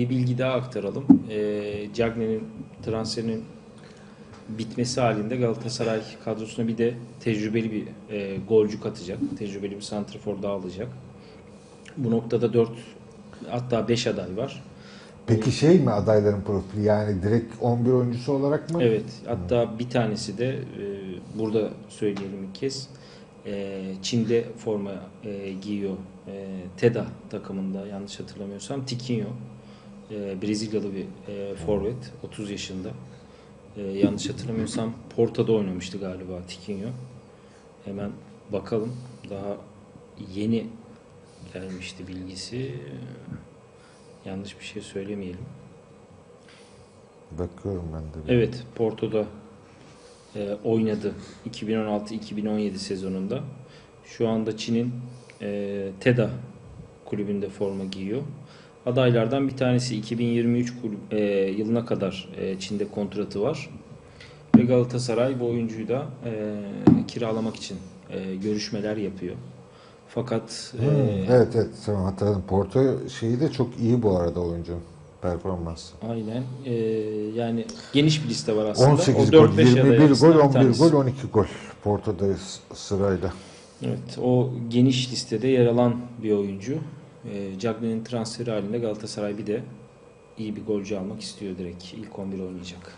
bir bilgi daha aktaralım. E, Cagney'in transferinin bitmesi halinde Galatasaray kadrosuna bir de tecrübeli bir e, golcü katacak. Tecrübeli bir santrafor daha alacak. Bu noktada 4 hatta 5 aday var. Peki şey mi adayların profili yani direkt 11 oyuncusu olarak mı? Evet. Hatta bir tanesi de e, burada söyleyelim bir kez. E, Çin'de forma e, giyiyor. E, TEDA takımında yanlış hatırlamıyorsam. Tiquinho. E, Brezilyalı bir e, forvet. 30 yaşında. E, yanlış hatırlamıyorsam Porto'da oynamıştı galiba Tiquinho. Hemen bakalım. Daha yeni gelmişti bilgisi. Yanlış bir şey söylemeyelim. Bakıyorum ben de. bir. Evet, Porto'da e, oynadı 2016-2017 sezonunda. Şu anda Çin'in e, TEDA kulübünde forma giyiyor. Adaylardan bir tanesi 2023 kulüp- e, yılına kadar e, Çin'de kontratı var. Ve Galatasaray bu oyuncuyu da e, kiralamak için e, görüşmeler yapıyor. Fakat e, Hmm, evet evet tamam hatırladım. Porto şeyi de çok iyi bu arada oyuncu performansı. aynen e, yani geniş bir liste var aslında. 18 o gol, 4-5 aday 21 arasından gol, bir 11 tanesi. gol, 12 gol. Porto'da sırayla. Evet, o geniş listede yer alan bir oyuncu. E, Cagney'in transferi halinde Galatasaray bir de iyi bir golcü almak istiyor direkt. İlk 11 oynayacak.